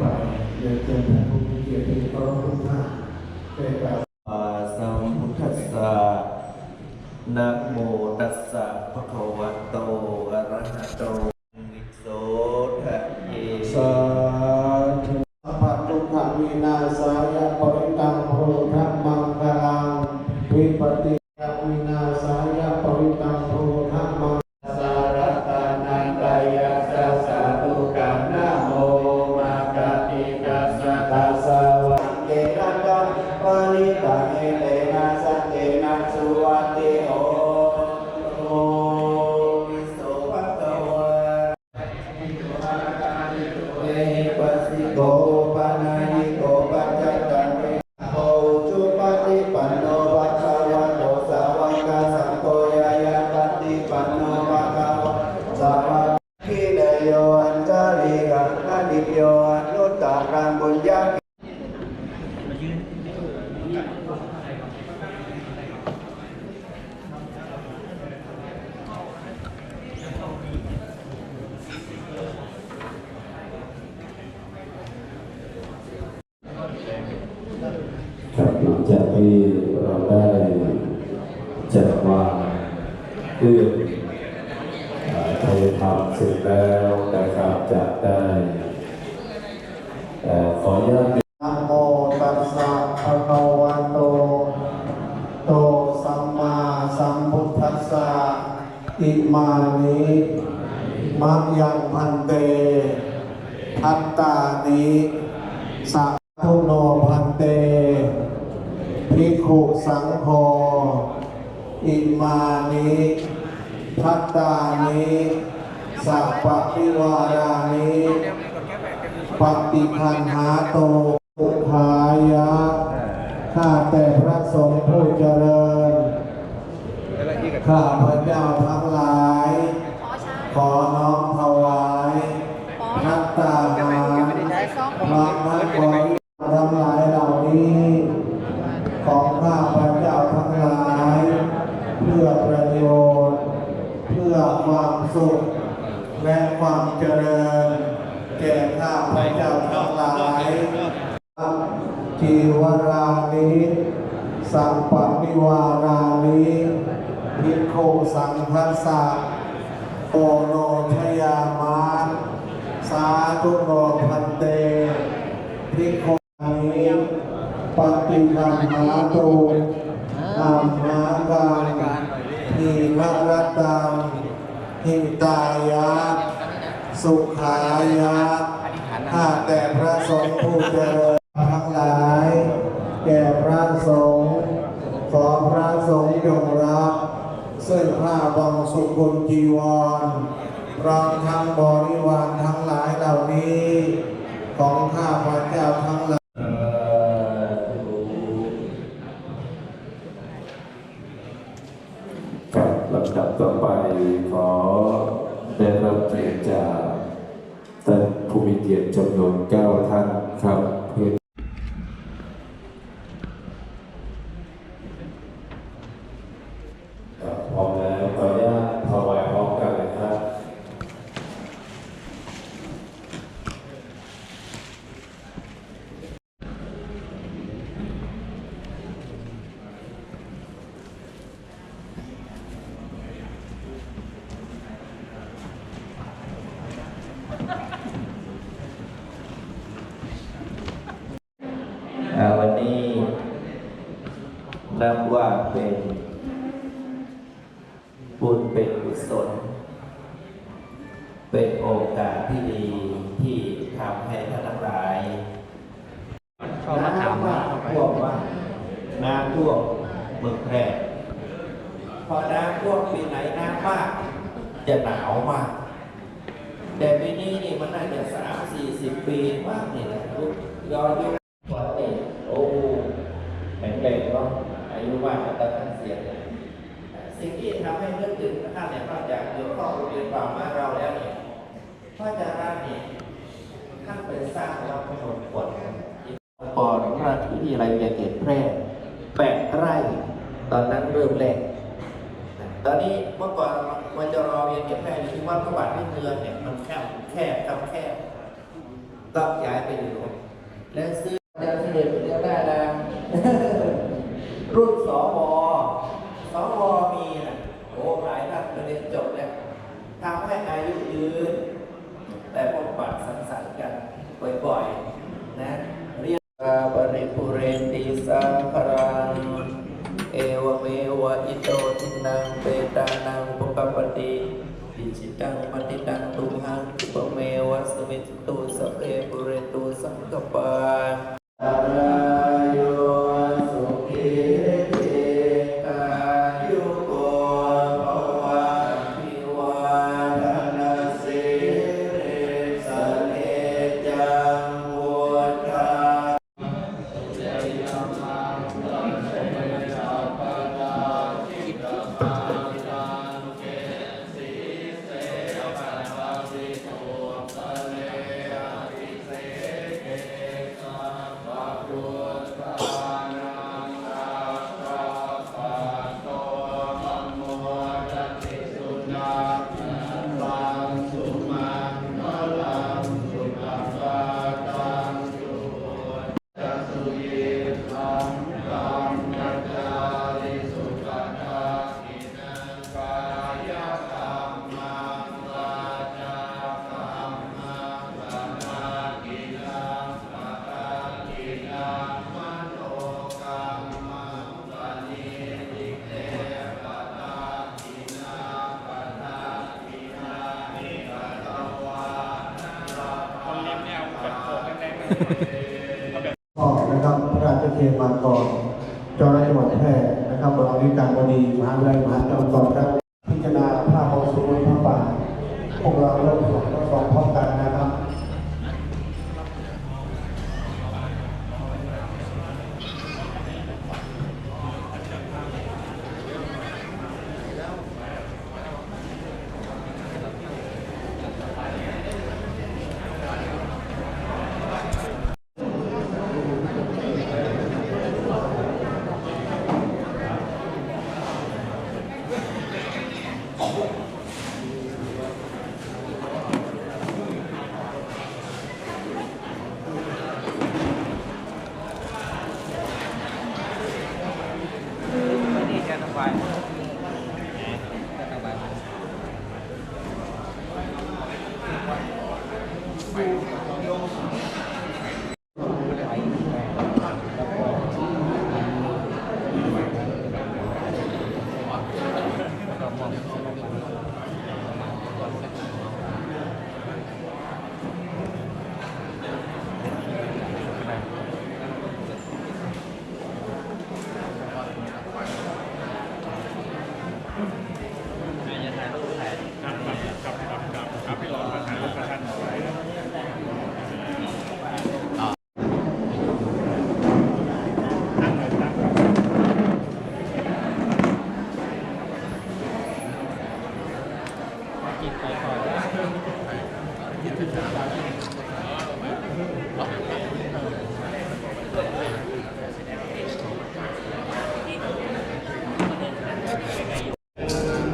ต่อจากนี้ไปเรียนเชิญท่านผู้มีเกียรติที่เคารพทุกท่านได้กล่าว ตตานิสัพพุโนพันเต ภิกขุสังโฆอิมานิพัตตานิสัพพิวารานิปฏิคันหาโตอุทายะ ข้าแต่พระสงฆ์ผู้เจริญ ข้าพระเจ้าทั้งหลาย ขอน้อมถวาย นัตตาหารพระนักบริทั้งหลายเหล่านี้ ของข้าพระเจ้าทั้งหลาย เพื่อประโยชน์ เพื่อความสุข และความเจริญ แก่ข้าพระเจ้าทั้งหลายจีวรานิสัมปนิวารานิพิกขุสังคัสสะโอโนชยามาน สาธุโนพันเตพิกขุนิปฏิคันหาตุอัมหากังทีฆรตังหิตายะสุขายะข้าแต่พระสงฆ์ผู้เจริญทั้งหลาย แก่พระสงฆ์ขอพระสงฆ์จงรับ ซึ่งผ้าบังสุกุลจีวร พร้อมทั้งบริวารทั้งหลายเหล่านี้ ของข้าพระเจ้าทั้งหลายกับลำดับต่อไปขอได้รับเกียรติจากท่านผู้มีเกียรติจำนวนเก้าท่านครับพร้อมแล้วขออนุญาตถวายพร้อมกันเลยครับ อ่าวันนี้ นับว่าเป็นบุญเป็นกุศล เป็นโอกาสที่ดีที่ทำให้ท่านทั้งหลายชอบมาถามว่าท่วมว่าน้ำท่วมเมืองแพร่พอน้ำท่วมปีไหนน้ำมาก จะหนาวมาก แต่ปีนี้นี่มันน่าจะสามสี่สิบปีมากนี่แหละย้อนยุคก่อนนี่โอ้แข็งแรงเนาะอายุมากแต่ท่านเสียเลยสิ่งที่ทำให้นึกถึงท่านเนี่ยนอกจากเกี่ยวข้อง กับเรามากเราแล้วเนี่ยพระอาจารย์เนี่ยท่านเป็นสร้างวัดพระนมกฎปอดราชวิทยาลัยยาเกตแพร่แปดไร่ ตอนนั้นเริ่มแรก ตอนนี้เมื่อก่อนมันจะรอเรียนเก็บแพร่อยู่ที่วัดพระบาทที่เมืองเนี่ยมันแคบแคบครับแคบก็ย้ายไปอยู่แล้วซื้อเดี๋ยวเสด็จเดี๋ยวได้นะรุ่นสวสวมีนะโอ้หลายท่านเรียนจบแล้ว ทำให้อายุยืน แต่พบปะสังสรรค์กันบ่อยๆ นะ เรียกว่าบริปุเรนติสาครัง เอวเมวะอิโตทินังเปตานังปุปปปติปิจิตังปฏิตังตุมหังปุปเมวะสมิจตุสเพปุเรตุสังกปา ก็นะครับพระราชเทมากรเจ้าหน้าที่จังหวัดแพร่นะครับบริการบดีมหาวิทยาลัยมหาจุฬาลงกรณ์ครับพิจารณาภาพของสมุนพระป่าพวกเราเริ่มสองสองพร้อมกันนะครับ นี่แกต้องไปจะถ่ายรูปถ่าย กินไปก่อน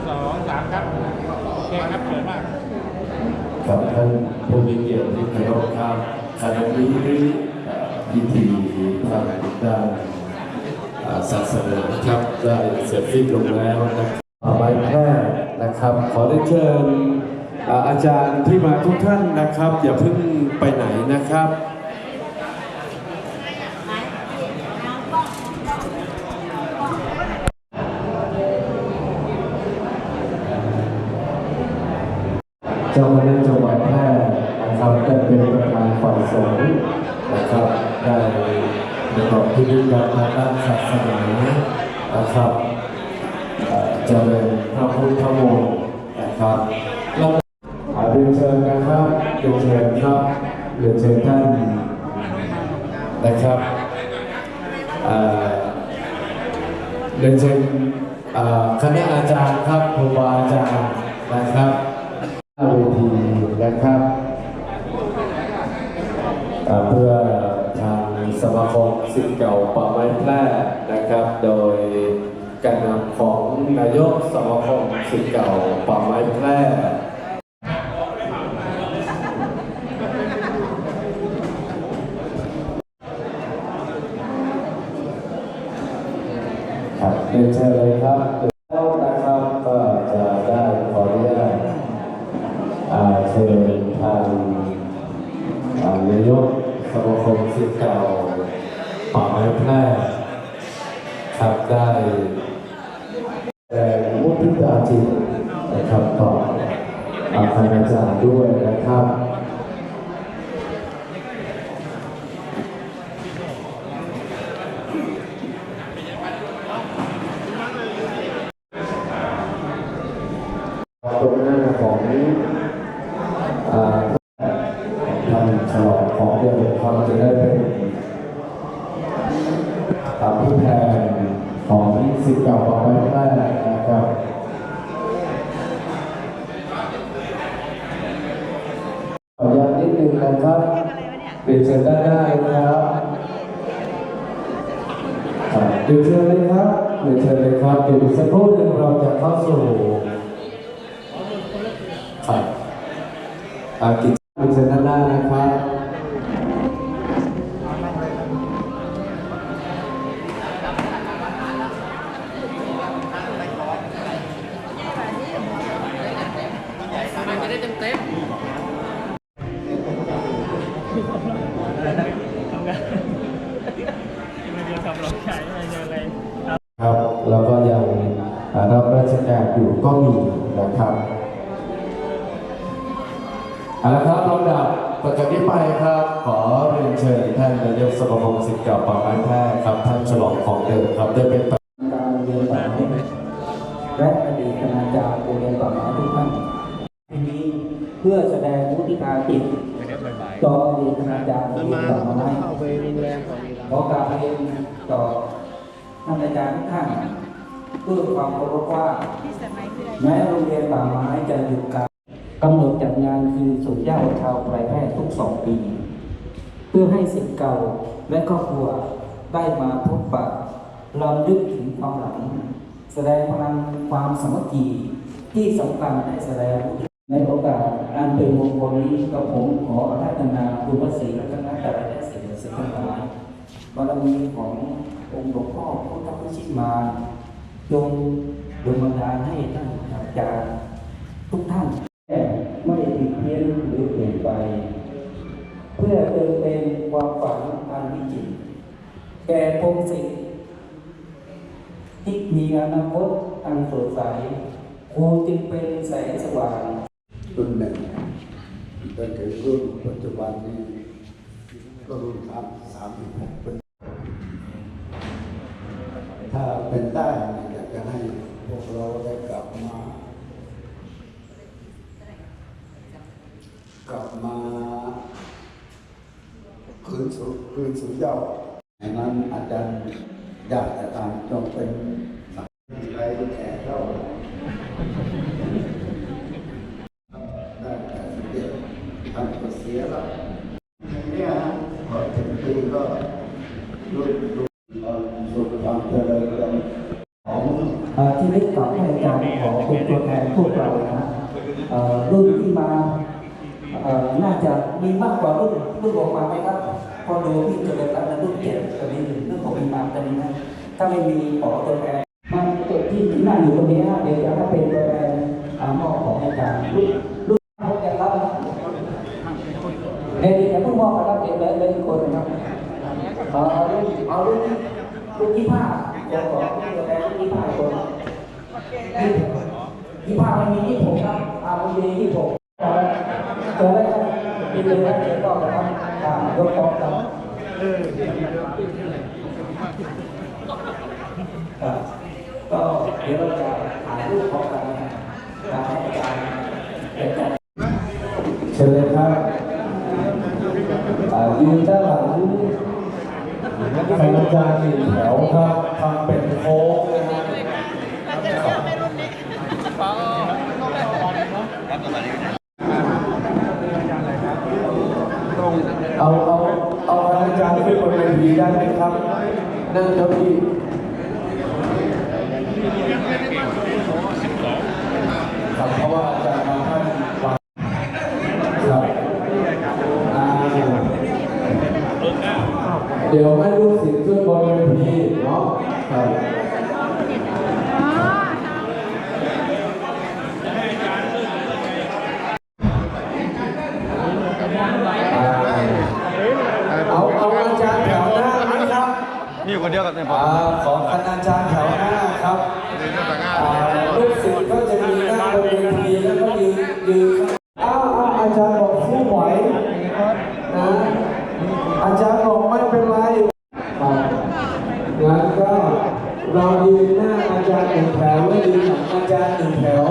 สองสามครับโอเคครับเชิญมากกับท่านผู้มีเกียรติที่เคารพครับขณะนี้เอ่อพิธีทางด้านศาสนานครับได้เสร็จสิ้นลงแล้วนะครับต่อไปแพร่นะ ครับขอได้เชิญอาจารย์ที่มาทุกท่านนะครับ อย่าเพิ่งไปไหนนะครับเจ้าคณะจังหวัดแพร่นะครับได้เป็นประธานฝ่ายสงฆ์นะครับได้ประกอบพิธีกรรมทางด้านศาสนานะครับเอ่อเจริญพระพุทธมนต์ ครับแล้วอ่าเรียนเชิญนะครับเรียนเชิญครับเรียนเชิญท่านนะครับเรียนเชิญคณะอาจารย์ครับครูบาอาจารย์นะครับหน้าเวทีนะครับเอ่อเพื่อทางสมาคมสิทธิ์เก่าป่าไม้แพร่นะครับ โดย ก่นนำของนายกสมาคมสิทงเก่าป่าไม้แพร่ครับเรีนเชิญ ครับต่ออาคณาจารย์ด้วยนะครับ ตรงหน้าของอ่าท่านฉลองของเดือนความจะได้เป็นตามผู้แทนของสิทธิ์เก่าปอไม้แรกนะครับขออนุญาตนิดนึงนะครับเรียนเชิญด้านหน้าเลยนะครับครับ เรียนเชิญเลยครับเรียนเชิญเลยครับเดี๋ยวสักครู่หนึ่งเราจะเข้าสู่กิจ จากนี้ไปครับ ขอเรียนเชิญท่านนายกสมาคมศิษย์เก่าป่าไม้แพร่ครับท่านฉลองของเดิมครับได้เป็นการเรียนป่าไม้และอดีตคณาจารย์โรงเรียนป่าไม้ทุกท่านทีนี้เพื่อแสดงมุทิตาจิตต่ออดีตคณาจารย์โรงเรียนป่าไม้ขอกราบเรียนต่อท่านอาจารย์ทุกท่านด้วยความเคารพว่าแม้โรงเรียนป่าไม้จะหยุดการ กำหนดจัดงานคือสุดเหย้าชาวไพรแพร่ทุกสองปี เพื่อให้สิทธิ์เก่าและครอบครัวได้มาพบปะรำลึกถึงความหลัง แสดงพลังความสามัคคีที่สำคัญให้แสดงในโอกาสอันเป็นมงคลนี้กับผมขออาราธนาคุณพระศรีรัตนตรัยและสิ่งศักดิ์สิทธิ์ทั้งหลายบารมีขององค์หลวงพ่อพุทธพุชิมาจงดลบันดาลให้ท่านอาจารย์ทุกท่าน ไม่ผิดเพี้ยนหรือเปลี่ยนไป เพื่อเติมเต็มความฝันอันวิจิตรแก่พงศิษย์ที่มีอนาคตอันสดใสครูจึงเป็นแสงสว่างรุ่นหนึ่งจนถึงรุ่นปัจจุบันนี้ก็รุ่นครับสามสิบหกเป็นถ้าเป็นได้อยากจะให้พวกเราได้กลับมา กลับ มาคืนสู่คืนสู่เหย้าอย่างนั้นอาจารย์อยากจะตามจงเป็นสังใครแก่เท่าได้แต่สิบเอ็ดท่านก็เสียล้วเนี่ยฮะพอถึงปีก็รุ่นรุ่นเอ่อสุขความเจริญกันของที่ได้กล่าวให้อาจารย์ขอเป็นตัวแทนพวกเรานะรุ่น น่าจะมีมากกว่ารุ่นรุ่นออกมาไหมครับพอดูที่เจริญรัตน์รุ่นเจ็ดตอนนี้รุ่นของมีมาตอนนี้นะถ้าไม่มีขอตัวแทนมันเกิดที่นั่งอยู่ตรงนี้นะเดี๋ยวจะให้เป็นตัวแทนมอบของอาจารย์รุ่นรุ่นเขาจะรับเดี๋ยวเดี๋ยวเพิ่งมอบไปรับเดี๋ยวเลยเลยคนนะครับเอารุ่นเอารุ่นรุ่นที่ห้าเดี๋ยวขอตัวแทนรุ่นที่ห้าคนยี่ห้ามันมียี่หกครับอ่ามันมียี่หก เจอได้ครับมีเลยนะเจอต่อนะครับอ่ายกฟ้องครับก็เดี๋ยวเราจะถ่ายรูปพร้อมกันนะครับการให้อาจารย์เป็นการเชิญเลยครับยืนด้านหลังคณาจารย์หนึ่งแถวครับทำเป็นโค้งนะฮะเอาเอาเอาคณาจารย์ขึ้นบนเวที ได้ไหมครับ นั่งเก้าอี้ครับเพราะว่าอาจารย์บางท่านวาง ครับอ่าเดี๋ยวให้ลูกศิษย์ขึ้นบนเวทีเนาะครับ อยู่คนเดียวกับในบออ่าขอคณาจารย์แถวหน้าครับอ่าลูกศิษย์ก็จะมีนั่งบนเวทีแล้วก็ยืนยืนอ้าวอ้าวอาจารย์บอกสู้ไหวนะอาจารย์บอกไม่เป็นไรครับงั้นก็เรายืนหน้าอาจารย์หนึ่งแถวและยืนหลังอาจารย์หนึ่งแถว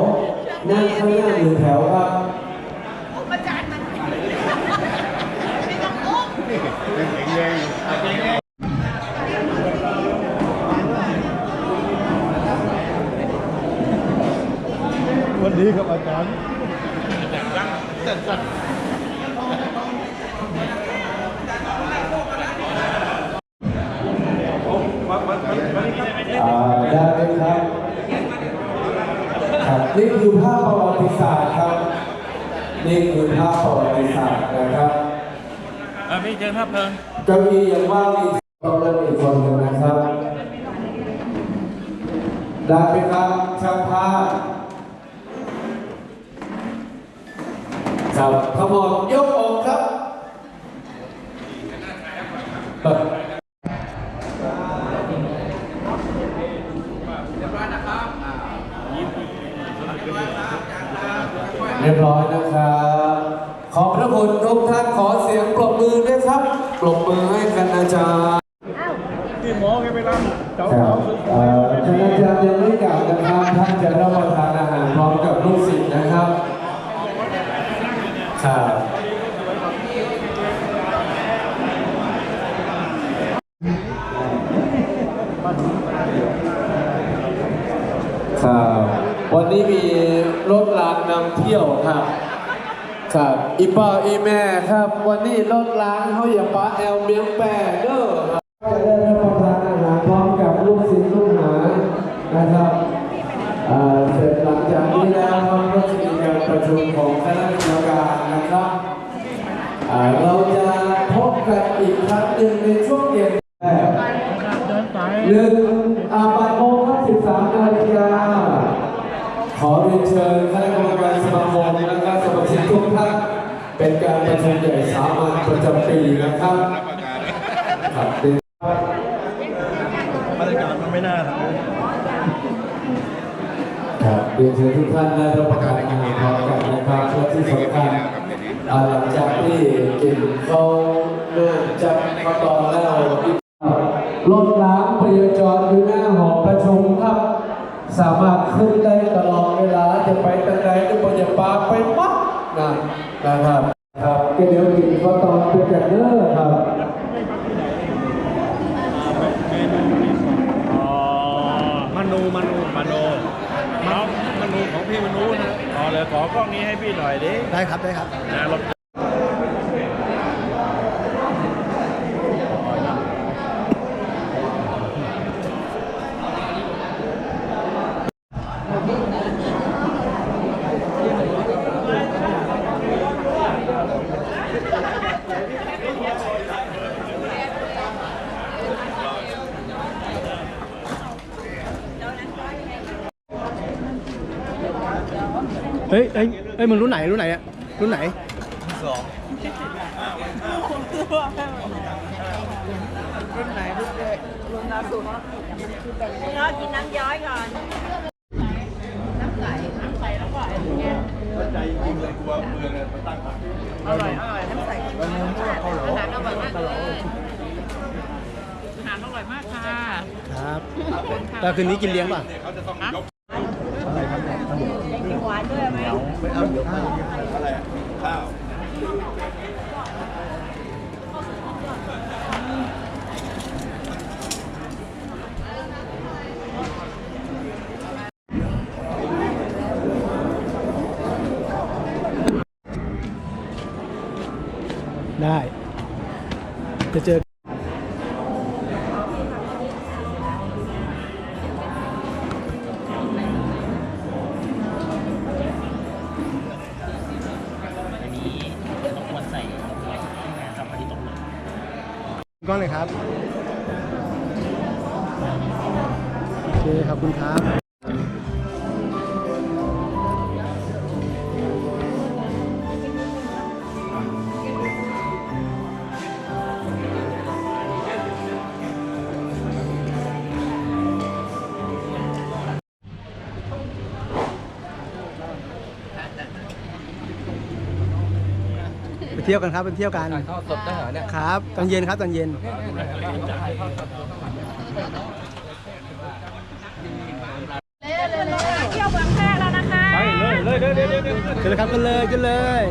นั่งข้างหน้าหนึ่งแถวครับ วันนี้ครับอาจารย์ อ่าได้ไหมครับครับ นี่คือภาพประวัติศาสตร์ครับ นี่คือภาพประวัติศาสตร์นะครับ เออพี่เชิญภาพ เพลิงเก้าอี้ยังว่างอีต้องเล่นอีกคนหนึ่งนะครับได้ไหมครับช่างภาพครับทั้งหมดยกอกครับเรียบร้อยนะครับ ขอบพระคุณทุกท่านขอเสียง ปรบมือให้คณาจารย์ที่หมอแกไปรำเจ้าสาวบสุดเอ่อคณาจารย์ยังไม่กลับนะครับท่านจะรับประทานอาหารพร้อมกับลูกศิษย์นะครับครับครับวันนี้มีรถรางนำเที่ยวครับ ครับอีป้าอีแม่ครับ วันนี้รถล้างเขาอย่าป้าแอลเมียงแปดเด้อครับก็จะได้รับประทานอาหารพร้อมกับลูกศิษย์ลูกหานะครับเสร็จหลังจากนี้แล้วครับก็จะมีการประชุมของคณะกรรมการนะครับเรา การประชุมใหญ่สามัญประจำปีนะครับครับเป็นบรรยากาศมันไม่น่าทำครับเรียนเชิญทุกท่านได้รับประทานอาหารพร้อมกันนะครับและที่สำคัญหลังจากที่กินเขาเนื่องจากข้าตอนแล้วรถล้างพยาจรอยู่หน้าหอประชุมครับ สามารถขึ้นได้ตลอดเวลาจะไปทางไหนหรือไปจะปาไปปั๊บนะนะครับ ครับก็เดี๋ยวกินข้าวตอนเป็นกันเด้อครับอ๋อมนูมนูมนูน้องมนูของพี่มนูนะอ๋อเลยขอกล้องนี้ให้พี่หน่อยดิ ได้ครับ ได้ครับนะ เฮ้ยเฮ้ยมึงรุ่นไหนรุ่นไหนอะรุ่นไหนรอกินน้ำย้อยก่อน น้ำใสน้ำใสแล้วก็อะไรเงี้ยใจจริงเลยกลัวเมืองมันตั้งอร่อยอร่อยน้ำใสอาหารอร่อยมากเลยอาหารอร่อยมากค่ะ ครับแล้วคืนนี้กินเลี้ยงป่ะ กินหวานด้วย ไหมได้ จะเจอ เลยครับ เที่ยวกันครับไปเที่ยวกันถ่ายทอดสดได้เหรอเนี่ยครับตอนเย็นครับตอนเย็นเที่ยวเมืองแพร่แล้วนะคะไปเลยเลยเลยเลยเลยกันเลยครับกันเลยกันเลย